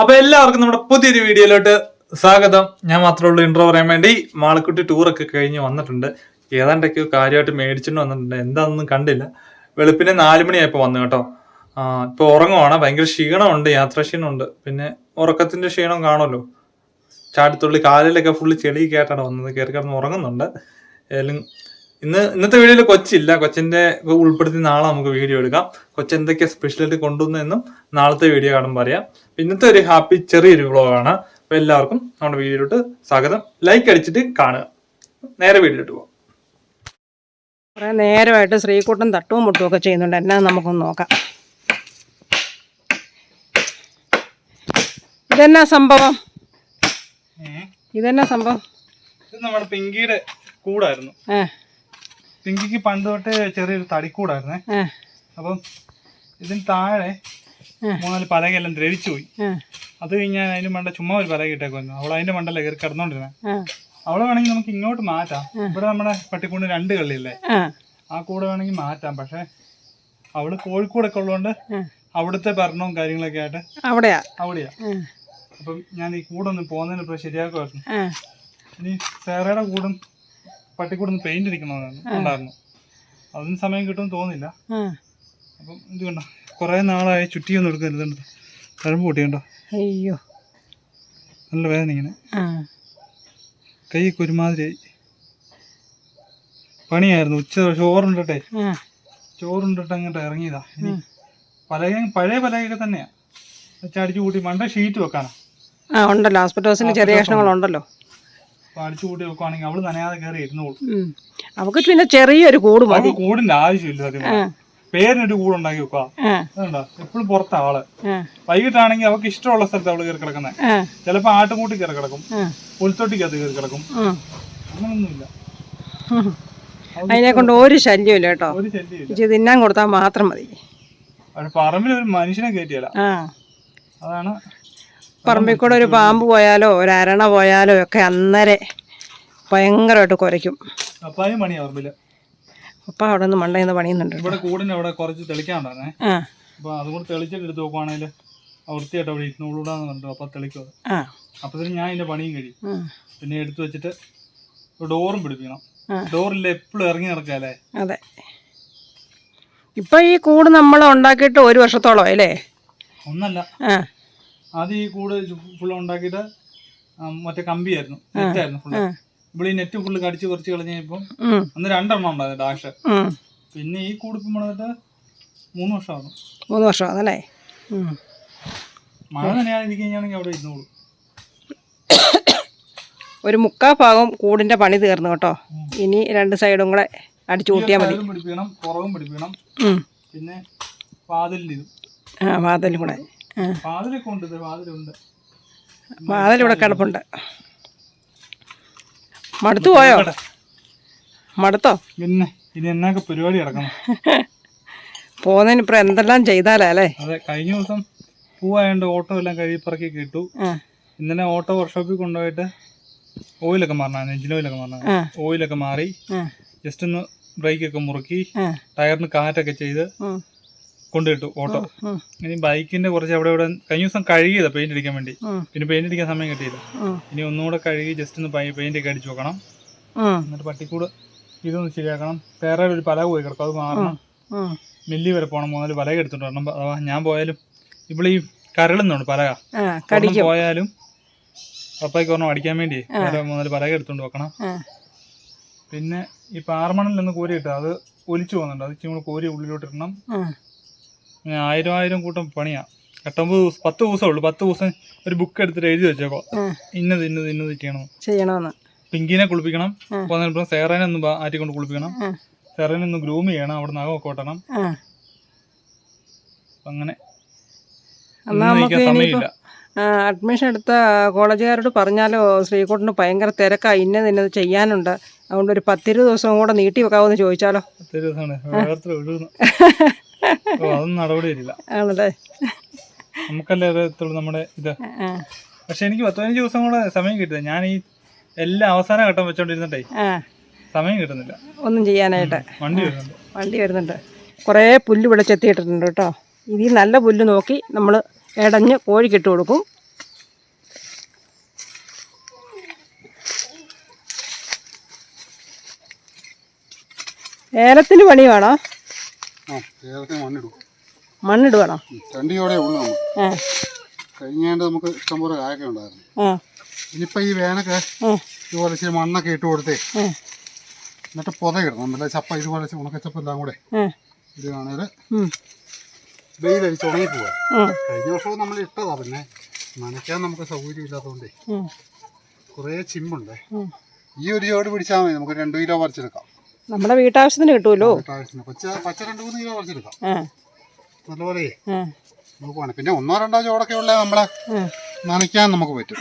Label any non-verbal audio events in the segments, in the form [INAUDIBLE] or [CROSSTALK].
അപ്പൊ എല്ലാവർക്കും നമ്മുടെ പുതിയൊരു വീഡിയോയിലോട്ട് സ്വാഗതം. ഞാൻ മാത്രമേ ഉള്ളൂ ഇൻട്രോ പറയാൻ വേണ്ടി. മാളക്കുട്ടി ടൂറൊക്കെ കഴിഞ്ഞ് വന്നിട്ടുണ്ട്. ഏതാണ്ടൊക്കെയോ കാര്യമായിട്ട് മേടിച്ചിട്ട് വന്നിട്ടുണ്ട്. എന്താണെന്നും കണ്ടില്ല. വെളുപ്പിനെ നാല് മണിയായപ്പോൾ വന്നു കേട്ടോ. ഇപ്പൊ ഉറങ്ങുവാണ്. ഭയങ്കര ക്ഷീണമുണ്ട് യാത്രാ ക്ഷീണമുണ്ട്. പിന്നെ ഉറക്കത്തിന്റെ ക്ഷീണം കാണുമല്ലോ. ചാടിത്തുള്ളി കാലിലൊക്കെ ഫുള്ള് ചെളി കേട്ടാണ് വന്നത്. കയറി കിടന്ന് ഉറങ്ങുന്നുണ്ട്. ഏതായാലും ഇന്ന് ഇന്നത്തെ വീഡിയോയിൽ കൊച്ചില്ല. കൊച്ചിന്റെ ഉൾപ്പെടുത്തി നാളെ നമുക്ക് വീഡിയോ എടുക്കാം. കൊച്ചി എന്തൊക്കെ സ്പെഷ്യലായിട്ട് കൊണ്ടുവന്നെന്നും നാളത്തെ വീഡിയോ കാണുമ്പോൾ പറയാം ഇന്നത്തെ ഒരു ഹാപ്പി ചെറിയൊരു വ്ളോഗാണ് അപ്പൊ എല്ലാവർക്കും നമ്മുടെ വീഡിയോയിലോട്ട് സ്വാഗതം. ലൈക്ക് അടിച്ചിട്ട് കാണുക. നേരെ വീഡിയോയിലോട്ട് പോകാം കുറേ നേരമായിട്ട് ശ്രീകുട്ടൻ തട്ടും മുട്ടും ഒക്കെ ചെയ്യുന്നുണ്ട്. എന്നാ നമുക്കൊന്ന് നോക്കാം. ഇതെന്നാ സംഭവം? ഇതെന്നാ സംഭവം? ഇത് നമ്മുടെ പിങ്കിയുടെ കൂടായിരുന്നു. ആ പിങ്കിക്ക് പണ്ട് തൊട്ട് ചെറിയൊരു തടിക്കൂടായിരുന്നേ. അപ്പം ഇതിന് താഴെ. മൂന്നാൽ പലകയെല്ലാം ദ്രവിച്ചു പോയി. അത് കഴിഞ്ഞാൽ അതിന് മണ്ട ചുമ്മാ ഒരു പലക ഇട്ടേക്കുമായിരുന്നു അവൾ അതിന്റെ മണ്ടല്ലേ കയറി കിടന്നോണ്ടിരുന്നെ. അവളെ വേണമെങ്കിൽ നമുക്ക് ഇങ്ങോട്ട് മാറ്റാം. ഇവിടെ നമ്മുടെ പട്ടിക്കൂണ്ട് രണ്ട് കള്ളിയില്ലേ? ആ കൂടെ വേണമെങ്കിൽ മാറ്റാം. പക്ഷെ അവൾ കോഴിക്കോടൊക്കെ ഉള്ളതുകൊണ്ട്. അവിടുത്തെ ഭരണവും കാര്യങ്ങളൊക്കെ ആയിട്ട് അവിടെയാ? അവിടെയാ. അപ്പം ഞാൻ ഈ കൂടൊന്നും പോകുന്നതിന് ഇപ്പൊ ശരിയാക്കുമായിരുന്നു. ഇനി സേറയുടെ കൂടും പട്ടിക്കൂടൊന്ന് പെയിന്റ് അടിക്കണമെന്നായിരുന്നു ഉണ്ടായിരുന്നു. അതിന് സമയം കിട്ടുമെന്ന് തോന്നില്ല അപ്പം ഇത് കണ്ടോ? കുറേ നാളായി ചുറ്റിയൊന്നും എടുക്കരുത് തഴമ്പ് പൊട്ടിയുണ്ടോ? അയ്യോ. നല്ല വേദന ഇങ്ങനെ. കൈ ഒരുമാതിരിയായി പണിയായിരുന്നു. ഉച്ച ചോറുണ്ടിട്ടെ. ചോറുണ്ടിട്ട് അങ്ങോട്ട് ഇറങ്ങിയതാ. ഇനി പലക പഴയ പലകയൊക്കെ തന്നെയാ. അടിച്ചു കൂട്ടി മണ്ട ഷീറ്റ് വെക്കാനാ. ഉണ്ടല്ലോ. ഹോസ്പിറ്റൽസിന് ചെറിയ കഷ്ണങ്ങളുണ്ടല്ലോ. അടിച്ചു കൂട്ടി വെക്കുവാണെങ്കിൽ അവൾ നനയാതെ കയറി ഇരുന്നോളൂ. അവക്ക് പിന്നെ ചെറിയൊരു കൂട് മതി. അവൾക്ക് കൂടിന്റെ ആവശ്യമില്ല സത്യം. പേരിനൊരു കൂടുണ്ടാക്കി വെക്കുക ആ. എപ്പോഴും പുറത്താ ആൾ വൈകിട്ടാണെങ്കിൽ അവക്ക് ഇഷ്ടമുള്ള സ്ഥലത്ത് അവൾ കയറി കിടക്കുന്നത് ചിലപ്പോ ആട്ടുംകൂട്ടി കയറി കിടക്കും. പുൽത്തൊട്ടിക്ക് പുൽത്തൊട്ടിക്കകത്ത് കയറി കിടക്കും. അങ്ങനൊന്നുമില്ല. അതിനെ കൊണ്ട് ഒരു ശല്യമില്ല കേട്ടോ. ഒരു ശല്യമില്ല. തിന്നാൻ കൊടുത്താൽ മാത്രം മതി. പക്ഷെ പറമ്പിൽ ഒരു മനുഷ്യനെ കയറ്റിയല്ല ആ. അതാണ് പറമ്പിൽ കൂടെ ഒരു പാമ്പ് പോയാലോ ഒരു അരണ പോയാലോ ഒക്കെ അന്നേരെ ഭയങ്കരമായിട്ട് കുരയ്ക്കും അപ്പായും പണിയാ പറമ്പിൽ? അപ്പ അവിടെ നിന്ന് മണ്ടയിൽ നിന്ന് പണിയുന്നുണ്ട് ഇവിടെ കൂടിന് അവിടെ കുറച്ച് തെളിക്കാണ്ടായിരുന്നേ ആ. അപ്പൊ അതുകൊണ്ട് തെളിച്ചിട്ട് എടുത്ത് നോക്കുവാണെങ്കിൽ വൃത്തിയായിട്ട് അവിടെ ഇരുന്നൂടാന്ന് കണ്ടു അപ്പൊ തെളിക്കും അത്. ആ. അപ്പത്തിന് ഞാൻ ഇതിന്റെ പണിയും കഴിയും. പിന്നെ എടുത്തു വെച്ചിട്ട് ഡോറും പിടിപ്പിക്കണം. ആ. ഡോറില്ല എപ്പോഴും ഇറങ്ങി നടക്കാല്ലേ? അതെ. ഇപ്പൊ ഈ കൂട് നമ്മൾ ഉണ്ടാക്കിയിട്ട് ഒരു വർഷത്തോളം അല്ലേ? ഒന്നല്ല. ആ. ആദ്യം ഈ കൂട് ഫുള്ള് ഉണ്ടാക്കിയിട്ട് മറ്റേ കമ്പിയായിരുന്നു. നെറ്റായിരുന്നു ഫുള്ള്. ഇവിടെ ഈ നെറ്റ് ഫുള്ള് കടിച്ച് കുറച്ച് കളഞ്ഞപ്പം അന്ന് രണ്ടെണ്ണം ഉണ്ടായിരുന്നു ഡാഷ് പിന്നെ ഈ കൂട് ഇപ്പം മൂന്ന് വർഷമാകും മൂന്ന് വർഷം അല്ലേ. മഴ നനയാതെ ഇരിക്കുകയാണെങ്കിൽ അവിടെ ഇരുന്നോളൂ. ഒരു മുക്കാ ഭാഗം കൂടിന്റെ പണി തീർന്നു കേട്ടോ. ഇനി രണ്ട് സൈഡും കൂടെ അടിച്ചു കൂട്ടിയാൽ മതി. പിടിപ്പിക്കണം പുറകും പിടിപ്പിക്കണം. പിന്നെ വാതിലിന്റെ ഇതും. ആ വാതിലും കൂടെ. വാതിലിവിടെ കിടപ്പുണ്ട്. മടുത്തു പോയോ? മടുത്തോ? പിന്നെ ഇനി എന്നൊക്കെ പരിപാടി കിടക്കണം [LAUGHS] പോകുന്നതിന് ഇപ്പം എന്തെല്ലാം ചെയ്താലേ അല്ലേ? അതെ കഴിഞ്ഞ ദിവസം പൂവായതുകൊണ്ട് ഓട്ടോ എല്ലാം കഴുകിപ്പറക്കി കിട്ടു ഇന്നലെ ഓട്ടോ വർക്ക്ഷോപ്പിൽ കൊണ്ടുപോയിട്ട് ഓയിലൊക്കെ മാറണം എഞ്ചിൻ ഓയിലൊക്കെ മാറണം. ഓയിലൊക്കെ മാറി ജസ്റ്റ് ഒന്ന് ബ്രേക്കൊക്കെ മുറുക്കി ടയറിന് കാറ്റൊക്കെ ചെയ്ത് ഉം, കൊണ്ടുകിട്ടു ഓട്ടോ ഇനി ബൈക്കിന്റെ കുറച്ച് അവിടെ ഇവിടെ കഴിഞ്ഞ ദിവസം കഴുകിയതാ പെയിന്റ് അടിക്കാൻ വേണ്ടി. പിന്നെ പെയിന്റ് അടിക്കാൻ സമയം കിട്ടിയില്ല. ഇനി ഒന്നുകൂടെ കഴുകി ജസ്റ്റ് ഒന്ന് പെയിന്റ് ഒക്കെ അടിച്ചു നോക്കണം ഉം, എന്നിട്ട് പട്ടിക്കൂട് ഇതൊന്ന് ശരിയാക്കണം. വേറെ ഒരു പല പോയി കിടക്കും അത് മാറണം. മില്ലി വരെ പോകണം മൂന്നാൽ പലക എടുത്തിട്ട് വരണം അഥവാ ഞാൻ പോയാലും ഇവിടെ ഈ കരളുന്നുണ്ട് പലക. പോയാലും പപ്പായ്ക്ക് ഒരെണ്ണം അടിക്കാൻ വേണ്ടി മൂന്നാൽ പലക എടുത്തോണ്ട് വെക്കണം. പിന്നെ ഈ പാറമണിൽ നിന്ന് കോരി ഇട്ട്. അത് ഒലിച്ചു പോകുന്നുണ്ട്. അത് ഇച്ചിരി കൂടെ കോരി ഉള്ളിലോട്ട് ഇടണം. ആ. ഇങ്ങനെ ആയിരം ആയിരം കൂട്ടം പണിയാ. എട്ടൊമ്പത് ദിവസം പത്ത് ദിവസമേ ഉള്ളൂ. പത്ത് ദിവസം ഒരു ബുക്ക് എടുത്തിട്ട് എഴുതി വെച്ചേക്കോ. ഇന്നത് ഇന്നത് ഇന്നത് ചെയ്യണം. ചെയ്യണമെന്ന്. പിങ്കിനെ കുളിപ്പിക്കണം. പോകുന്നതിനപ്പുറം പോകുന്നതിന് സേറേനെ ഒന്ന് ആറ്റിക്കൊണ്ട് കുളിപ്പിക്കണം. സേറേനെ ഒന്ന് ഗ്രൂം ചെയ്യണം അവിടെ നഖമൊക്കെ ഓട്ടണം ഒട്ടണം. അങ്ങനെ. അഡ്മിഷൻ എടുത്ത കോളേജുകാരോട് പറഞ്ഞാലോ ശ്രീകോട്ടിന് ഭയങ്കര തിരക്കാ ഇന്നത് ഇന്നത് ചെയ്യാനുണ്ട്. അതുകൊണ്ട് ഒരു പത്തിരുപത് ദിവസം കൂടെ നീട്ടി വെക്കാവെന്ന് ചോദിച്ചാലോ? പത്ത് ദിവസമാണ്. [LAUGHS] ആണല്ലേ? നമുക്കല്ലേ അറിയത്തുള്ളൂ നമ്മുടെ ഇത്. പക്ഷെ എനിക്ക് പത്ത് ദിവസം കൂടെ സമയം കിട്ടിയത് ഞാൻ ഈ എല്ലാ അവസാന ഘട്ടം വെച്ചോണ്ടിരുന്നേ സമയം കിട്ടുന്നില്ല. ഒന്നും ചെയ്യാനായിട്ട്. വണ്ടി വരുന്നുണ്ട്. വണ്ടി വരുന്നുണ്ട്. കുറേ പുല്ല് വിളിച്ചെത്തിയിട്ടുണ്ട് കേട്ടോ. ഇനി നല്ല പുല്ല് നോക്കി നമ്മൾ ഇടഞ്ഞ് കോഴിക്കിട്ട് കൊടുക്കും. ഏലത്തിന് പണി വേണോ? മണ്ണിടുവാണോ? രണ്ട് ചോടെ ഉള്ളു കഴിഞ്ഞാണ്ട് നമുക്ക് ഇഷ്ടംപോലെ കായൊക്കെ ഉണ്ടായിരുന്നു. ഇനിയിപ്പോൾ ഈ വേനൊക്കെ ഇതുപോലെ ഇച്ചിരി മണ്ണൊക്കെ ഇട്ട് കൊടുത്തേ. എന്നിട്ട് പുതയിടണം. നല്ല ചപ്പ ഇതുപോലെ ഉണക്കച്ചപ്പ എല്ലാം കൂടെ ഉം. വെയിലടിച്ച് ഉണങ്ങി പോവാ. കഴിഞ്ഞ വർഷവും നമ്മൾ ഇട്ടതാ. പിന്നെ നനയ്ക്കാൻ നമുക്ക് സൗകര്യം ഇല്ലാത്തതുകൊണ്ടേ. കുറേ ചിമ്പുണ്ടേ. ഉം. ഈ ഒരു ചോട് പിടിച്ചാൽ മതി. നമുക്ക് രണ്ട് കിലോ പറിച്ചെടുക്കാം. നമ്മുടെ വീട്ടാവശ്യത്തിന് കിട്ടുമല്ലോ നല്ലപോലെ നോക്കുവാണ്. പിന്നെ ഒന്നോ രണ്ടോ ചോടൊക്കെ ഉള്ള നമ്മളെ നനയ്ക്കാൻ നമുക്ക് പറ്റും.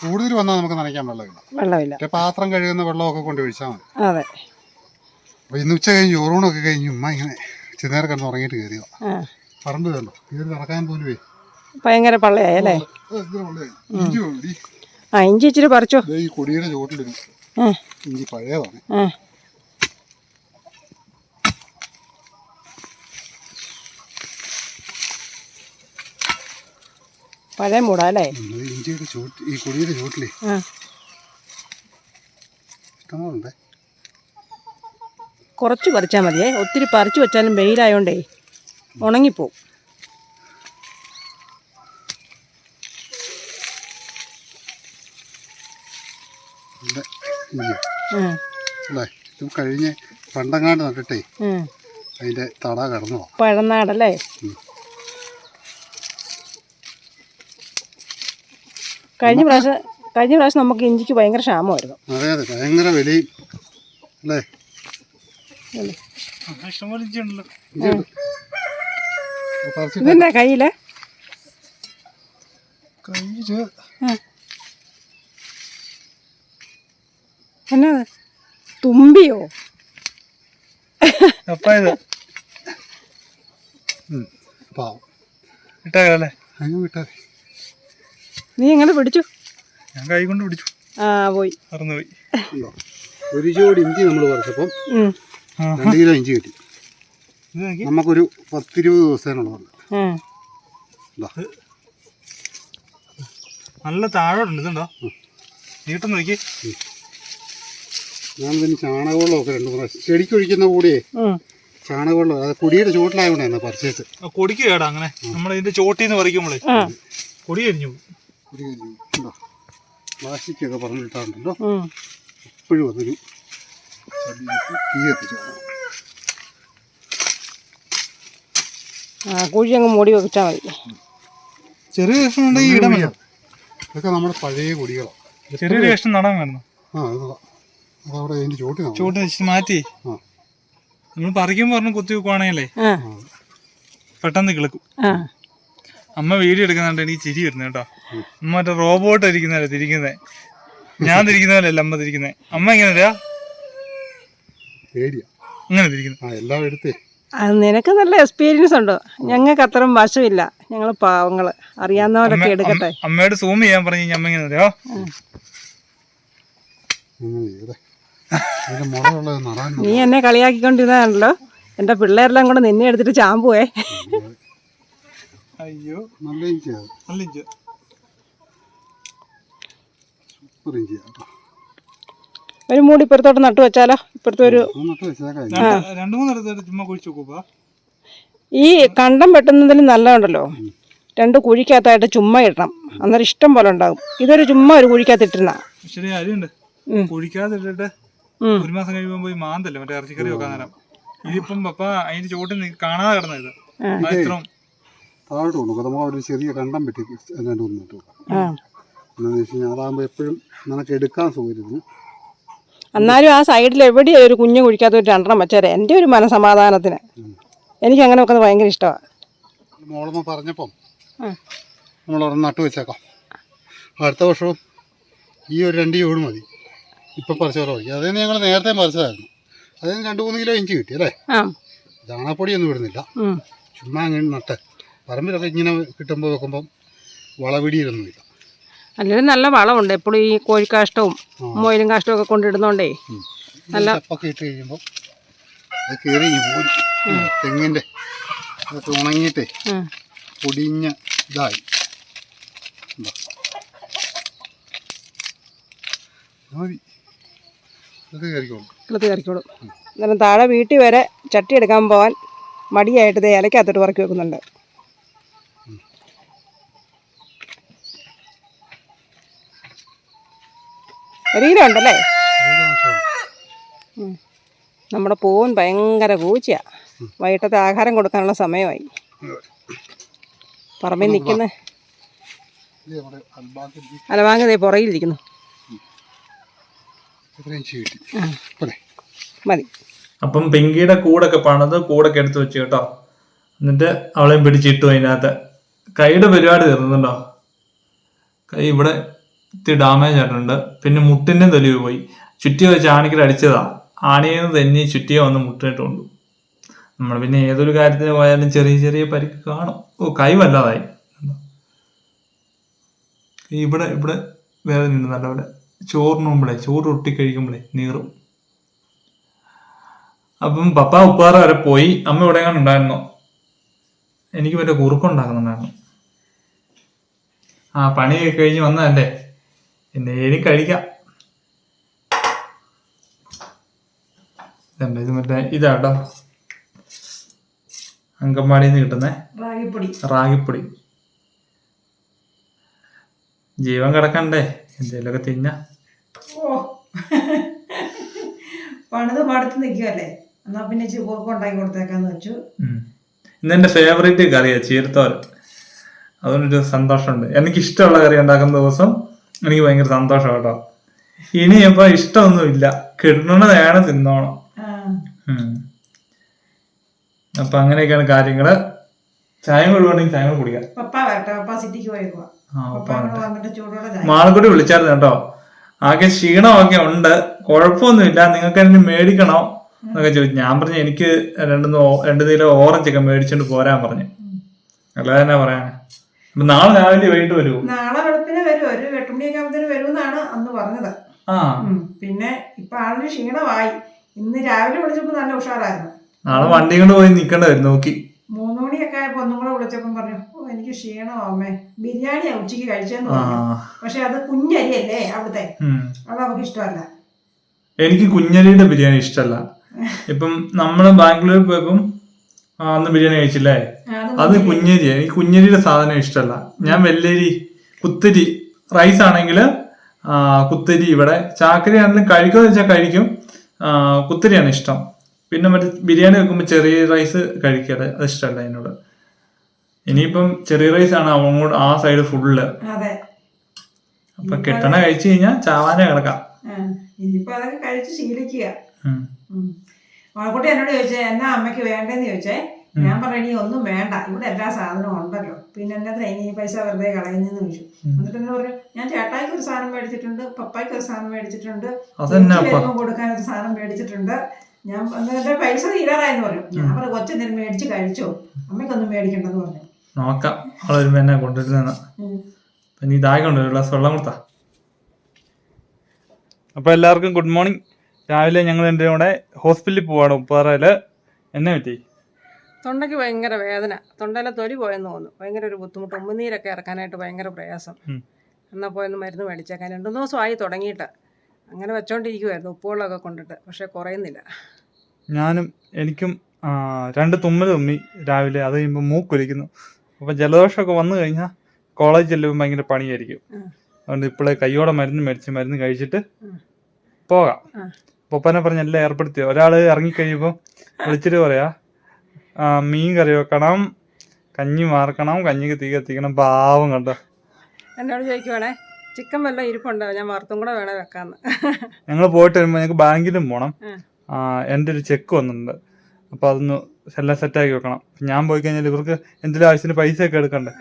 കൂടുതൽ വന്നാൽ നമുക്ക് നനയ്ക്കാൻ വെള്ളമില്ല. വെള്ളമില്ല. പാത്രം കഴുകുന്ന വെള്ളമൊക്കെ കൊണ്ട് ഒഴിച്ചാൽ മതി. അതെ. അപ്പൊ ഇന്ന് ഉച്ച കഴിഞ്ഞ് ചോറൂണൊക്കെ കഴിഞ്ഞ് ഉമ്മ ഇങ്ങനെ ചെന്നേരം കിടന്ന് ഉറങ്ങിയിട്ട് കയറിയോ ആ. പറമ്പ് കണ്ടോ? കയറി നടക്കാൻ പോലുമേ ഭയങ്കര പള്ളയായല്ലേ ഇഞ്ചി ഇച്ചിരി പറിച്ചോ. ഈ കൊടിയുടെ ചോട്ടിലിരുന്നു ഇഞ്ചി പഴയതാണ്. പഴയ മൂടാ അല്ലേ ഇഞ്ചിയുടെ ചൂട്ട് ഈ കുടിയുടെ ചോട്ടിലേ. ഇഷ്ടമുണ്ടേ? കുറച്ച് പറിച്ചാൽ മതിയേ. ഒത്തിരി പറിച്ചു വെച്ചാലും വെയിലായോണ്ടേ ഉണങ്ങിപ്പോവും. ഇത് കഴിഞ്ഞ് പണ്ടങ്ങാണ്ട് നട്ടിട്ടേ. അതിന്റെ തട കടന്നു പഴനാടല്ലേ കഴിഞ്ഞ പ്രാവശ്യം കഴിഞ്ഞ പ്രാവശ്യം നമുക്ക് ഇഞ്ചിക്ക് ഭയങ്കര ക്ഷാമമായിരുന്നു. അതെ അതെ ഭയങ്കര വിലയും. അല്ലേ? ഇതെന്നാ കയ്യിൽ? എന്നാ തുമ്പിയോ? ഇട്ടേ ഇത് ഉം, പാവം. അതിന് വിട്ടാ നീ എങ്ങനെ പിടിച്ചു? ഞാൻ കൈ കൊണ്ട് പിടിച്ചു. ആ പോയി. മറന്നുപോയി. ഒരു ജോഡി ഇഞ്ചി നമ്മൾ പറിച്ചപ്പം രണ്ട് കിലോ ഇഞ്ചി കിട്ടി. നമുക്കൊരു പത്തിരുപത് ദിവസത്തിനുള്ളതുണ്ട്. നല്ല താഴോട്ടുണ്ട്. ഇതുണ്ടോ? നീട്ടം നോക്കി. ഞാൻ പിന്നെ ചാണകവെള്ളമൊക്കെ രണ്ട് മൂന്ന് പ്രാവശ്യം ചെടിക്ക് ഒഴിക്കുന്ന കൂടിയേ. ചാണകവെള്ളം അത് കുടിയുടെ ചുവട്ടിലായോണ്ടായിരുന്നു പറിച്ചേച്ച് ആ, കൊടിക്ക് അങ്ങനെ. നമ്മൾ ഇതിന്റെ ചോട്ടിന്ന് പറിക്കുമ്പോഴേ കൊടി കരിഞ്ഞു പോകും. ഒരു ഉണ്ടോ പ്ലാസ്റ്റിക്കൊക്കെ പറഞ്ഞിട്ടാണല്ലോ. എപ്പോഴും അതൊരു തീ കത്തിച്ചു ആ കുഴി അങ്ങ് മൂടി വെച്ചാൽ മതി. ചെറിയ കഷ്ണം ഉണ്ടെങ്കിൽ ഇടാൻ വേണം ഇതൊക്കെ നമ്മുടെ പഴയ കുടികളാണ് ചെറിയൊരു കഷ്ണം നടാൻ വേണം. ആ അത് അതവിടെ അതിന്റെ ചോട്ടി നമ്മൾ ചോട്ട് വെച്ച് മാറ്റി. ആ. നമ്മൾ പറിക്കുമ്പോൾ പറഞ്ഞു കുത്തി വെക്കുവാണെങ്കിലേ പെട്ടെന്ന് കിളക്കും. അമ്മ വീഡിയോ എടുക്കുന്നുണ്ട് എനിക്ക് ചിരി വരുന്നു കേട്ടോ. മറ്റേ റോബോട്ട് ഇരിക്കുന്നല്ലേ തിരിക്കുന്നേ? ഞാൻ തിരിക്കുന്ന പോലെയല്ല അമ്മ തിരിക്കുന്നേ. അമ്മ എങ്ങനെയാ പേടിയാ. ഇങ്ങനെ തിരിക്കുന്നു. ആ എല്ലാം എടുത്തേ. അത് നിനക്ക് നല്ല എക്സ്പീരിയൻസ് ഉണ്ടോ. ഞങ്ങൾക്ക് അത്രയും വശമില്ല. ഞങ്ങൾ പാവങ്ങൾ. അറിയാവുന്നവരൊക്കെ എടുക്കട്ടെ. അമ്മയോട് സൂം ചെയ്യാൻ പറഞ്ഞു കഴിഞ്ഞാൽ അമ്മ അറിയോ മുളകുള്ളത് നീ എന്നെ കളിയാക്കിക്കൊണ്ടിരുന്നതാണല്ലോ. എന്റെ പിള്ളേരെല്ലാം കൂടെ നിന്നെ എടുത്തിട്ട് ചാമ്പുവേ. അയ്യോ. നല്ല ഇഞ്ചി ചെയ്യാം കേട്ടോ. ഒരു മൂടി ഇപ്പുറത്തോട്ട് നട്ടു വെച്ചാലോ? ഇപ്പുറത്തെ ഒരു നട്ട് വെച്ചേക്കാം രണ്ട് രണ്ട് മൂന്നിടത്ത് ചുമ്മാ കുഴിച്ചു നോക്കൂപ്പാ ഈ കണ്ടം വെട്ടുന്നതിലും നല്ലതുണ്ടല്ലോ. രണ്ട് കുഴിക്കകത്തായിട്ട് ചുമ്മാ ഇടണം. അന്നേരം ഇഷ്ടം പോലെ ഉണ്ടാകും. ഇതൊരു ചുമ്മാ ഒരു കുഴിക്കകത്ത് ഇട്ടിരുന്ന. ശരി അരിയുണ്ട്. ഉം. കുഴിക്കാതെ ഇട്ടിട്ട് ഉം. ഒരു മാസം കഴിയുമ്പോൾ പോയി മാന്തല്ലേ മറ്റേ ഇറച്ചിക്കറി വെക്കാൻ നേരം. ഇതിപ്പം പപ്പ അതിന്റെ ചോട്ടിൽ നി- കാണാതെ കിടന്ന ഇത്. ആ. ഇത്രയും. താഴോട്ട് കൊണ്ടു നമുക്ക് ഒരു ചെറിയ കണ്ടം വെട്ടി രണ്ട് മൂന്ന് നട്ട് വെക്കാം ആ. എന്താണെന്ന് വെച്ച് കഴിഞ്ഞാൽ അതാകുമ്പോൾ എപ്പോഴും നമുക്ക് എടുക്കാൻ സൗകര്യത്തിന് എന്നാലും ആ സൈഡിൽ എവിടെയും ഒരു കുഞ്ഞു കുഴിക്കാത്ത ഒരു രണ്ടെണ്ണം വെച്ചാൽ എന്റെ ഒരു മനസമാധാനത്തിന്. എനിക്ക് അങ്ങനെ ഒക്കെ ഭയങ്കര ഇഷ്ടമാണ് മോളമ്മ പറഞ്ഞപ്പം. നമ്മൾ ഒരെണ്ണം നട്ട് വെച്ചേക്കാം. അടുത്ത വർഷവും ഈ ഒരു രണ്ട് ചൂട് മതി. ഇപ്പം പറിച്ച പോലെ മതി അതിന് ഞങ്ങൾ നേരത്തെ പറിച്ചതായിരുന്നു. അതിന് രണ്ട് മൂന്ന് കിലോ ഇഞ്ചി കിട്ടി അല്ലേ? ആ. ചാണകപ്പൊടിയൊന്നും ഇടുന്നില്ല. ചുമ്മാ അങ്ങനെ നട്ട്. പറമ്പിലൊക്കെ ഇങ്ങനെ കിട്ടുമ്പോൾ വെക്കുമ്പം വളപിടിയിലൊന്നുമില്ല അല്ലെങ്കിൽ നല്ല വളമുണ്ട്. എപ്പോഴും ഈ കോഴിക്കാഷ്ടവും മൊയിലും കാഷ്ടവും ഒക്കെ കൊണ്ടിടുന്നോണ്ടേ നല്ല ഇട്ട് കഴിയുമ്പോൾ തെങ്ങിന്റെ അതൊക്കെ ഉണങ്ങിയിട്ടേ. പൊടിഞ്ഞ ഇതായി. കയറിക്കോളും. അന്നേരം താഴെ വീട്ടിൽ വരെ ചട്ടി എടുക്കാൻ പോവാൻ മടിയായിട്ട് ഇത് ഇലക്കകത്തോട്ട് പറക്കി വെക്കുന്നുണ്ട്. ഒരു കിലോ ഉണ്ടല്ലേ. നമ്മുടെ പൂവൻ ഭയങ്കര കൂച്ചയാ വൈകിട്ടത്തെ ആഹാരം കൊടുക്കാനുള്ള സമയമായി. പറമ്പിൽ നിൽക്കുന്ന ദേ പുറകിലിരിക്കുന്നു മതി. അപ്പം പെങ്കിയുടെ കൂടൊക്കെ പണിത് കൂടൊക്കെ എടുത്തു വെച്ചു കേട്ടോ. എന്നിട്ട് അവളെയും പിടിച്ചിട്ടു അതിനകത്ത്. കൈയുടെ പരിപാടി തീർന്നുണ്ടോ കൈ ഇവിടെ ഇത്തിരി ഡാമേജ് ആയിട്ടുണ്ട്. പിന്നെ മുട്ടിന്റെ തൊലിവ് പോയി. ചുറ്റിയ വെച്ച് ആണിക്കൽ അടിച്ചതാ. ആണിയെന്ന് തന്നെ ചുറ്റിയ വന്ന് മുട്ടിട്ടുണ്ട്. നമ്മൾ പിന്നെ ഏതൊരു കാര്യത്തിന് പോയാലും ചെറിയ ചെറിയ പരിക്ക് കാണും. ഓ കൈ വല്ലാതായി. ഇവിടെ ഇവിടെ വേദന ഉണ്ട് നല്ലപോലെ ചോറിനുമ്പോഴേ ചോറ് ഒട്ടി കഴിക്കുമ്പോഴേ നീറും. അപ്പം പപ്പ ഉപ്പാറ വരെ പോയി. അമ്മ ഇവിടെ എങ്ങനെ ഉണ്ടായിരുന്നോ? എനിക്ക് മറ്റേ കുറുക്കുണ്ടാക്കുന്നുണ്ടായിരുന്നു. ആ പണിയൊക്കെ കഴിഞ്ഞ് വന്നതല്ലേ? എന്നേലും കഴിക്കാം. ഇത് മറ്റേ ഇതാട്ടോ. അങ്കമാടി നിന്ന് കിട്ടുന്നേ റാഗിപ്പൊടി. റാഗിപ്പൊടി. ജീവൻ കിടക്കണ്ടേ? എന്തേലൊക്കെ തിന്ന. ഓ. പണിത് പാടത്ത് നിൽക്കുമല്ലേ എന്നാ പിന്നെ ചുവപ്പ് ഉണ്ടാക്കി കൊടുത്തേക്കാന്ന് വെച്ചു. ഇന്നെന്റെ ഫേവറേറ്റ് കറിയാ ചീരത്തോരൻ അതുകൊണ്ടൊരു സന്തോഷമുണ്ട്. എനിക്ക് ഇഷ്ടമുള്ള കറി ഉണ്ടാക്കുന്ന ദിവസം എനിക്ക് ഭയങ്കര സന്തോഷം കേട്ടോ. ഇനി ഇപ്പൊ ഇഷ്ടമൊന്നുമില്ല വേണം തിന്നോണം. അപ്പൊ അങ്ങനെയൊക്കെയാണ് കാര്യങ്ങൾ. ചായ കൊടുക്കണമെങ്കിൽ ചായ കൂടെ കുടിക്കാം. പപ്പ വരട്ടെ. പപ്പ സിറ്റിക്ക് പോയേക്കുവാ. മാളക്കുട്ടി വിളിച്ചായിരുന്നു കേട്ടോ. ആകെ ക്ഷീണമൊക്കെ ഉണ്ട്. കുഴപ്പമൊന്നുമില്ല. നിങ്ങൾക്ക് എന്നെ മേടിക്കണോ എന്നൊക്കെ ചോദിച്ചു ഞാൻ പറഞ്ഞു എനിക്ക് രണ്ടു രണ്ടു കിലോ ഓറഞ്ച് ഒക്കെ മേടിച്ചോണ്ട് പോരാൻ പറഞ്ഞു. അല്ലാതെ തന്നെ അപ്പൊ നാളെ രാവിലെ വൈകിട്ട് വരുമോ നാളെ വെളുപ്പിന് വരും. ഒരു എട്ടുമണിയൊക്കെ ആകുമ്പോഴത്തേന് വരുമെന്നാണ് അന്ന് പറഞ്ഞത്. ആ. പിന്നെ ഇപ്പൊ ആളിന് ക്ഷീണമായി. ഇന്ന് രാവിലെ വിളിച്ചപ്പോ നല്ല ഉഷാറായിരുന്നു. നാളെ വണ്ടി കൊണ്ട് പോയി നിക്കണ്ടായിരുന്നു വരും നോക്കി. മൂന്ന് മണിയൊക്കെ ആയപ്പോ ഒന്നും കൂടെ വിളിച്ചപ്പം പറഞ്ഞു ഓ എനിക്ക് ക്ഷീണമാവുമേ. അമ്മേ ബിരിയാണിയാ ഉച്ചയ്ക്ക് കഴിച്ചെന്ന് പറഞ്ഞു. പക്ഷെ അത് കുഞ്ഞരിയല്ലേ അവിടുത്തെ. അത് അവർക്ക് ഇഷ്ടമല്ല. എനിക്ക് കുഞ്ഞരിയുടെ ബിരിയാണി ഇഷ്ടമല്ല [LAUGHS] ഇപ്പം നമ്മൾ ബാംഗ്ലൂരിൽ പോയപ്പം അന്ന് ബിരിയാണി കഴിച്ചില്ലേ? അത് കുഞ്ഞരി. എനിക്ക് കുഞ്ഞരിയുടെ സാധനം ഇഷ്ടമല്ല ഞാൻ വെള്ളരി കുത്തരി റൈസ് ആണെങ്കിൽ കുത്തരി ഇവിടെ. ചാക്കരി ആണെങ്കിലും കഴിക്കുമെന്ന് വെച്ചാൽ കഴിക്കും. കുത്തരിയാണ് ഇഷ്ടം. പിന്നെ മറ്റേ ബിരിയാണി വെക്കുമ്പോൾ ചെറിയ റൈസ് കഴിക്കൽ അത് ഇഷ്ടമല്ല എന്നോട്. ഇനിയിപ്പം ചെറിയ റൈസ് ആണ് അങ്ങോട്ട് ആ സൈഡ് ഫുള്ള് അപ്പൊ കെട്ടണ കഴിച്ചു കഴിഞ്ഞാൽ ചാവാനെ കിടക്കാം. ആ, ഇനിയിപ്പോ അതൊക്കെ കഴിച്ച് ശീലിക്കുക. എന്നോട് ചോദിച്ചേ എന്നാ അമ്മയ്ക്ക് വേണ്ടെന്ന് ചോദിച്ചേ? ഞാൻ പറയണി ഒന്നും വേണ്ട. ഇവിടെ എല്ലാ സാധനവും ഉണ്ടല്ലോ. പിന്നെ എന്നെ ട്രെയിനിങ് പൈസ വെറുതെ കളയുന്നെന്ന് വിളിച്ചു എന്നിട്ട് എന്നെ പറഞ്ഞു ഞാൻ ചേട്ടായിക്ക് ഒരു സാധനം മേടിച്ചിട്ടുണ്ട് പപ്പായ്ക്ക് ഒരു സാധനം മേടിച്ചിട്ടുണ്ട്? കൊടുക്കാൻ ഒരു സാധനം മേടിച്ചിട്ടുണ്ട്. ഞാൻ എന്നിട്ട് പൈസ തീരാറായെന്ന് പറഞ്ഞു. ഞാൻ പറഞ്ഞു കൊച്ചെന്തെങ്കിലും മേടിച്ച് കഴിച്ചോ? അമ്മയ്ക്കൊന്നും മേടിക്കണ്ടെന്ന് പറഞ്ഞു. നോക്കാം. അവൾ വരുമ്പോ എന്നെ കൊണ്ടുവരുന്ന ഉം. പിന്നെ ഇതായി കൊണ്ടുവരും ഒരു ഗ്ലാസ് വെള്ളം കൊടുത്താ. അപ്പൊ എല്ലാവർക്കും ഗുഡ് മോർണിംഗ്. രാവിലെ ഞങ്ങൾ എന്റെ കൂടെ ഹോസ്പിറ്റലിൽ പോവാണ് ഉപ്പാറയിൽ. എന്നെ പറ്റി? തൊണ്ടയ്ക്ക് ഭയങ്കര വേദന. തൊണ്ടയിലെ തൊലി പോയെന്ന് തോന്നുന്നു. ഭയങ്കര ഒരു ബുദ്ധിമുട്ട്. ഉമ്മനീരൊക്കെ ഇറക്കാനായിട്ട് ഭയങ്കര പ്രയാസം. എന്നാൽ പോയൊന്ന് മരുന്ന് മേടിച്ചേക്കാൻ. രണ്ടു ദിവസമായി തുടങ്ങിയിട്ട്. അങ്ങനെ വെച്ചോണ്ടിരിക്കുവായിരുന്നു. ഉപ്പുകളൊക്കെ കൊണ്ടിട്ട്. പക്ഷെ കുറയുന്നില്ല. ഞാനും എനിക്കും രണ്ട് തുമ്മൽ തുമ്മി രാവിലെ. അത് കഴിയുമ്പോൾ മൂക്കൊലിക്കുന്നു. അപ്പം ജലദോഷമൊക്കെ വന്നു കഴിഞ്ഞാൽ കോളേജ് ചെല്ലുമ്പോൾ ഭയങ്കര പണിയായിരിക്കും. അതുകൊണ്ട് ഇപ്പോഴേ കയ്യോടെ മരുന്ന് മേടിച്ച് മരുന്ന് കഴിച്ചിട്ട്. പോകാം. പൊപ്പനെ പറഞ്ഞ് എല്ലാം ഏർപ്പെടുത്തി. ഒരാൾ ഇറങ്ങിക്കഴിയുമ്പോൾ വിളിച്ചിട്ട് പറയാ മീൻ കറി വെക്കണം കഞ്ഞി മാർക്കണം കഞ്ഞിക്ക് തീ കത്തിക്കണം പാവം കണ്ടോ. എന്നോട് ചോദിക്കുവാണേ ചിക്കൻ വല്ലതും ഇരിപ്പുണ്ടോ? ഞാൻ വറുത്തും കൂടെ വേണേ വെക്കാന്ന്. ഞങ്ങൾ പോയിട്ട് വരുമ്പോൾ ഞങ്ങൾക്ക് ബാങ്കിലും പോകണം എന്റെ ഒരു ചെക്ക് വന്നിട്ടുണ്ട്. അപ്പോൾ അതൊന്ന് എല്ലാം സെറ്റാക്കി വെക്കണം. ഞാൻ പോയി കഴിഞ്ഞാൽ ഇവർക്ക് എന്തെങ്കിലും ആവശ്യത്തിന് പൈസ ഒക്കെ എടുക്കണ്ടേ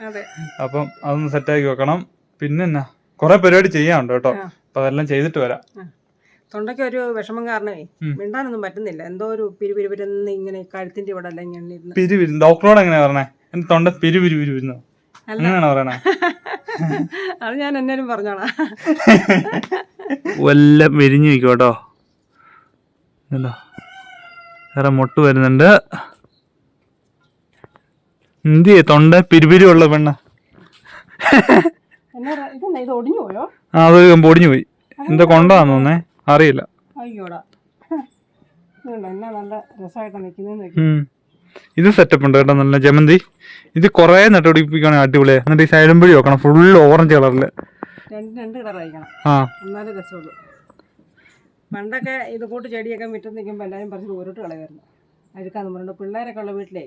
അപ്പം അതൊന്ന് സെറ്റാക്കി വെക്കണം. പിന്നെ എന്നാ കുറെ പരിപാടി ചെയ്യാനുണ്ട് കേട്ടോ. അപ്പൊ അതെല്ലാം ചെയ്തിട്ട് വരാം. തൊണ്ടയ്ക്ക് ഒരു വിഷമം കാരണമേ. മിണ്ടാനൊന്നും പറ്റുന്നില്ല. എന്തോ ഒരു പിരിപിരിപിരുന്ന് ഇങ്ങനെ കഴുത്തിന്റെ ഇവിടെ അല്ല ഇങ്ങനെ ഇരുന്ന്. ഡോക്ടറോട് എങ്ങനെയാ പറഞ്ഞേ എന്റെ തൊണ്ട അങ്ങനെയാണോ പറയണേ? [LAUGHS] അത് ഞാൻ എന്നേലും പറഞ്ഞോളാം. എല്ലാം വിരിഞ്ഞു നിൽക്കും കേട്ടോ എന്താ വേറെ മുട്ട് വരുന്നുണ്ട്. എന്തിയേ? തൊണ്ട പിരിപിരിയുള്ള പെണ്ണ്. എന്നാ അതൊരു ഇത് ഒടിഞ്ഞു പോയോ? ആ അതൊരു പൊടിഞ്ഞു പോയി. എന്താ കൊണ്ടാന്ന് തോന്നേ അറിയില്ല. അയ്യോടാ. എന്നാ നല്ല. ഇത് സെറ്റപ്പ് ഉണ്ട് കേട്ടോ നല്ല ജമന്തി. ഇത് കുറേ നട്ടുപിടിപ്പിക്കുകയാണെങ്കിൽ അടിപൊളിയെ എന്നിട്ട് ഈ സൈഡും പിടി നോക്കണം ഫുള്ള് ഓറഞ്ച് കളറിൽ രണ്ട് രണ്ട് ആ. എന്നാലേ രസമുള്ളൂ. പണ്ടൊക്കെ ഇത് കൂട്ട് ചെടിയൊക്കെ മുറ്റത്ത് നിൽക്കുമ്പോൾ എല്ലാവരും പറിച്ച് ഓരോട്ട് കളയായിരുന്നു അഴുക്കാന്ന് പറഞ്ഞിട്ട് പിള്ളേരൊക്കെ ഉള്ള വീട്ടിലേ.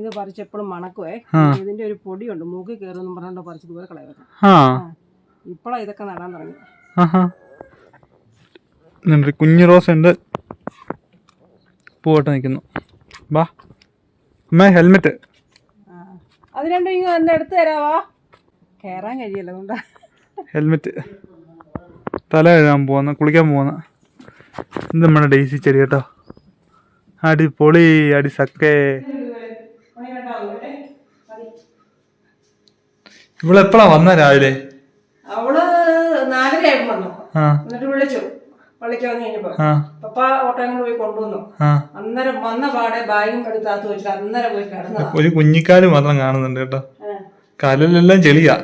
ഇത് പറിച്ച് എപ്പോഴും മണക്കുവേ. ഇതിന്റെ ഒരു പൊടിയുണ്ട് മൂക്കിൽ കയറുന്നു പറഞ്ഞിട്ട് പറിച്ച് ദൂരെ കളയായിരുന്നു ഇപ്പോഴാണ് ഇതൊക്കെ നടാൻ തുടങ്ങി. എന്നിട്ട് കുഞ്ഞു റോസ് ഉണ്ട്. പൂവട്ട് നിൽക്കുന്നു. വാ. അമ്മ ഹെൽമെറ്റ്. അത് രണ്ടും ഇങ്ങനെ ഒന്ന് എടുത്തു തരാവോ? കയറാൻ കഴിയല്ലോ അതുകൊണ്ടാ. ഹെൽമെറ്റ്. തല കഴുകാൻ പോവാന്ന് കുളിക്കാൻ പോകുന്ന ഇത് നമ്മുടെ ഡെയ്സി ചെടി കേട്ടോ? അടി പൊളി അടി സക്കേ. ഇവളെപ്പോഴാ വന്ന രാവിലെ? അവൾ നാലരയായപ്പോ വന്നു. എന്നിട്ട് വിളിച്ചു. പള്ളിക്ക് വന്നു കഴിഞ്ഞപ്പോ പപ്പ ഓട്ടോയും കൊണ്ട് പോയി കൊണ്ടുവന്നു. അന്നേരം വന്ന പാടെ ബാഗും എടുത്താത്ത് വെച്ചിട്ട് അന്നേരം പോയി കിടന്നു ഒരു കുഞ്ഞിക്കാൽ മാത്രം കാണുന്നുണ്ട് കേട്ടോ. കാലിലെല്ലാം ചെളിയാ.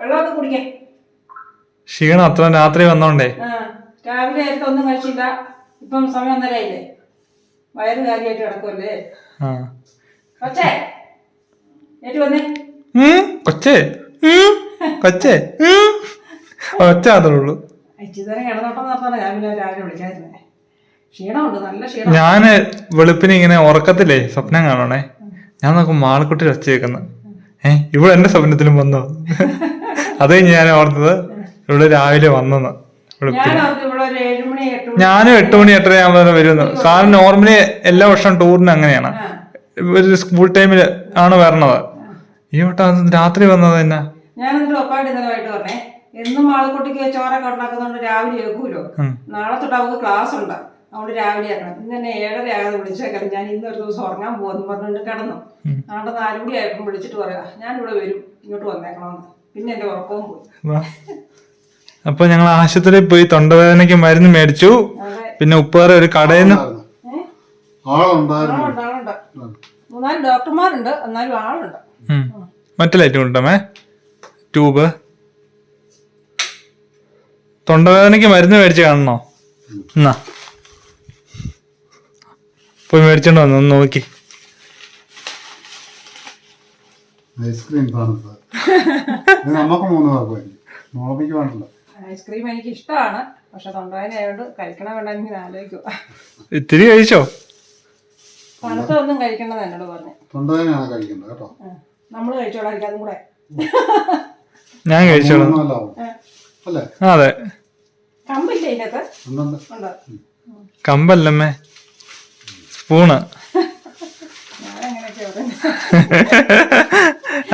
വെള്ളമൊക്കെ കുടിക്കേ. ക്ഷീണം അത്ര രാത്രി വന്നോണ്ടേ. രാവിലെ ആയിട്ട് ഒന്നും കഴിച്ചില്ല. ഇപ്പം സമയം ഒന്നരയില്ലേ വയറ് കാര്യമായിട്ട് കിടക്കുമല്ലേ കൊച്ചേ ഏറ്റു വന്നേ. കൊച്ചേ. കൊച്ചേ. ഉം. ഒച്ച അതേ ഉള്ളൂ ഇച്ചിരി കിടന്നോട്ടം നടത്താണ് ഞാൻ പിന്നെ രാവിലെ വിളിക്കാതിരുന്നേ ക്ഷീണമുണ്ട് നല്ല ക്ഷീണം. ഞാൻ വെളുപ്പിന് ഇങ്ങനെ ഉറക്കത്തില്ലേ സ്വപ്നം കാണണേ. ഞാൻ നോക്കും മാളക്കുട്ടി ഒച്ച കേൾക്കുന്നു ഏഹ് ഇവിടെ എന്റെ സ്വപ്നത്തിലും വന്നു? അത് ഞാൻ ഓർത്തത് ഇവിടെ രാവിലെ വന്നെന്ന് ഞാനും എട്ട് മണി. എട്ടര ആകുമ്പോൾ വരുന്നു. സാറിന് നോർമലി എല്ലാ വർഷവും ടൂറിന് അങ്ങനെയാണ്. ഒരു സ്കൂൾ ടൈമിൽ ആണ് വരണത്. ഈ വട്ടം രാത്രി വന്നത് തന്നെ ഞാൻ ഒപ്പായിട്ട് ഇന്നലെ പറഞ്ഞേ. എന്നും ആൾക്കുട്ടിക്ക് ചോറൊക്കെ ഉണ്ടാക്കുന്നതുകൊണ്ട് രാവിലെ ഏൽക്കൂലോ നാളെ തൊട്ട് അവൾക്ക് ക്ലാസ് ഉണ്ട്. അതുകൊണ്ട് രാവിലെ ആക്കണം. ഇന്ന് തന്നെ ഏഴര ആകാതെ വിളിച്ചേക്കണം ഞാൻ ഇന്ന് ഒരു ദിവസം ഉറങ്ങാൻ പോകുന്നു. പറഞ്ഞുകൊണ്ട് കിടന്നു. നാളെ നാല് മണി ആയപ്പോൾ വിളിച്ചിട്ട് പറയാ. ഞാൻ ഇവിടെ വരും. ഇങ്ങോട്ട് വന്നേക്കണമെന്ന് പിന്നെ എന്റെ ഉറക്കവും പോയി. അപ്പൊ ഞങ്ങൾ ആശുപത്രിയിൽ പോയി തൊണ്ടവേദനയ്ക്ക് മരുന്ന് മേടിച്ചു. പിന്നെ ഉപ്പേറെ ഒരു കടയിൽ മൂന്നാൽ ഡോക്ടർമാരുണ്ട്. എന്നാലും ആളുണ്ട്. മറ്റു ലൈറ്റും ഉണ്ടോ ട്യൂബ് തൊണ്ടവേദനയ്ക്ക് മരുന്ന് മേടിച്ച് കാണണോ? എന്നാ. പോയി മേടിച്ചോണ്ട് വന്നു ഒന്ന് നോക്കി. ഐസ്ക്രീം നമുക്ക് മൂന്ന് പേർക്ക് വേണ്ടി നോമിക്ക് വേണ്ടല്ലോ. ഐസ്ക്രീം എനിക്ക് ഇഷ്ടമാണ്. പക്ഷെ കഴിക്കണ വേണ്ട എനിക്ക് ആലോചിക്കുക ഇത്തിരി കഴിച്ചോ? എന്നോട് പറഞ്ഞു. കഴിക്കേണ്ടത് കേട്ടോ. നമ്മൾ കഴിച്ചോളാം എനിക്ക് അതും കൂടെ. ഞാൻ കഴിച്ചോളാം. അതെ. കമ്പല്ലമ്മേ. സ്പൂണ്.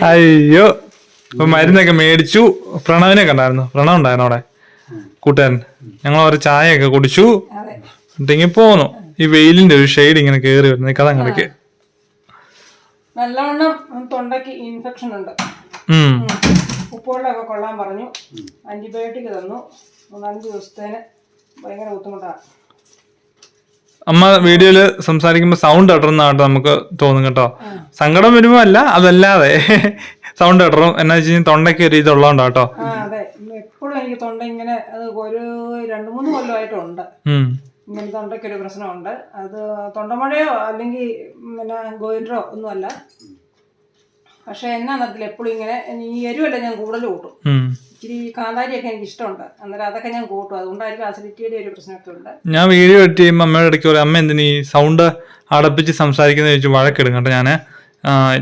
അയ്യോ. ഇപ്പൊ മരുന്നൊക്കെ മേടിച്ചു. പ്രണവിനെ കണ്ടായിരുന്നു. പ്രണവ് ഉണ്ടായിരുന്നു അവിടെ. കൂട്ടുകാരൻ. ഞങ്ങൾ ഒരു ചായയൊക്കെ കുടിച്ചു. എന്നിട്ടിങ്ങി പോന്നു. ഈ വെയിലിന്റെ ഒരു ഷെയ്ഡ് ഇങ്ങനെ കേറി വരുന്നു. കഥ കിടക്ക് നല്ലവണ്ണം തൊണ്ടക്ക് ഇൻഫെക്ഷൻ ഉണ്ട്. ഉം. ഉപ്പുവെള്ളമൊക്കെ കൊള്ളാൻ പറഞ്ഞു. ആന്റിബയോട്ടിക് തന്നു. മൂന്നാലഞ്ച് ദിവസത്തേന് ഭയങ്കര ബുദ്ധിമുട്ടാണ് അമ്മ വീഡിയോയിൽ സംസാരിക്കുമ്പോ സൗണ്ട് ഇടറുന്നാട്ടോ നമുക്ക് തോന്നും കേട്ടോ? സങ്കടം വരുമ്പോ അല്ല അതല്ലാതെ [LAUGHS] സൗണ്ട് ഇടറും എന്നാ വെച്ച് കഴിഞ്ഞാൽ തൊണ്ടയ്ക്ക് ഒരു ഇതുള്ളതുകൊണ്ടാ കേട്ടോ. അതെ. എപ്പോഴും എനിക്ക് തൊണ്ട ഇങ്ങനെ അത് ഒരു രണ്ട് മൂന്ന് കൊല്ലമായിട്ടുണ്ട്. ഇങ്ങനെ തൊണ്ടയ്ക്കൊരു പ്രശ്നമുണ്ട്. അത് തൊണ്ടമഴയോ അല്ലെങ്കിൽ പിന്നെ ഗോയിൻഡറോ ഒന്നുമല്ല. പക്ഷെ എന്നാ നടത്തില്ല എപ്പോഴും ഇങ്ങനെ ഈ എരിവല്ല ഞാൻ കൂടുതൽ കൂട്ടും. ഇച്ചിരി കാന്താരിയൊക്കെ എനിക്ക് ഇഷ്ടമുണ്ട്. അന്നേരം അതൊക്കെ ഞാൻ കൂട്ടും. അതുകൊണ്ടായിരിക്കും അസിഡിറ്റിയുടെ ഒരു പ്രശ്നമൊക്കെ ഉണ്ട് ഞാൻ വീഡിയോ എഡിറ്റ് ചെയ്യുമ്പോൾ അമ്മയുടെ ഇടയ്ക്ക് പറയും അമ്മ എന്തിനീ സൗണ്ട് അടപ്പിച്ച് സംസാരിക്കുന്ന ചോദിച്ചു വഴക്കിടും കേട്ടോ ഞാൻ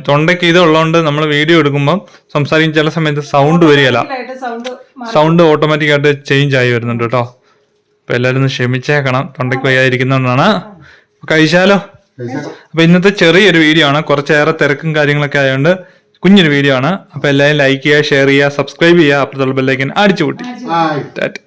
തൊണ്ടയ്ക്ക് ഇതുള്ളതുകൊണ്ട് നമ്മൾ വീഡിയോ എടുക്കുമ്പോൾ സംസാരിക്കും ചില സമയത്ത് സൗണ്ട് വരികയില്ല. സൗണ്ട് സൗണ്ട് ഓട്ടോമാറ്റിക് ആയിട്ട് ചേഞ്ച് ആയി വരുന്നുണ്ട് കേട്ടോ. അപ്പൊ എല്ലാവരും ഒന്ന് ക്ഷമിച്ചേക്കണം. തൊണ്ടയ്ക്ക് വയ്യാതിരിക്കുന്നതുകൊണ്ടാണ്. കഴിച്ചാലോ? അപ്പൊ ഇന്നത്തെ ചെറിയൊരു വീഡിയോ ആണ്. കുറച്ചേറെ തിരക്കും കാര്യങ്ങളൊക്കെ ആയതുകൊണ്ട് കുഞ്ഞൊരു വീഡിയോ ആണ്. അപ്പൊ എല്ലാവരും ലൈക്ക് ചെയ്യുക ഷെയർ ചെയ്യുക സബ്സ്ക്രൈബ് ചെയ്യുക. അപ്പുറത്തുള്ള ബെല്ലൈക്കൻ അടിച്ചു കൂട്ടി ആയി ടാറ്റ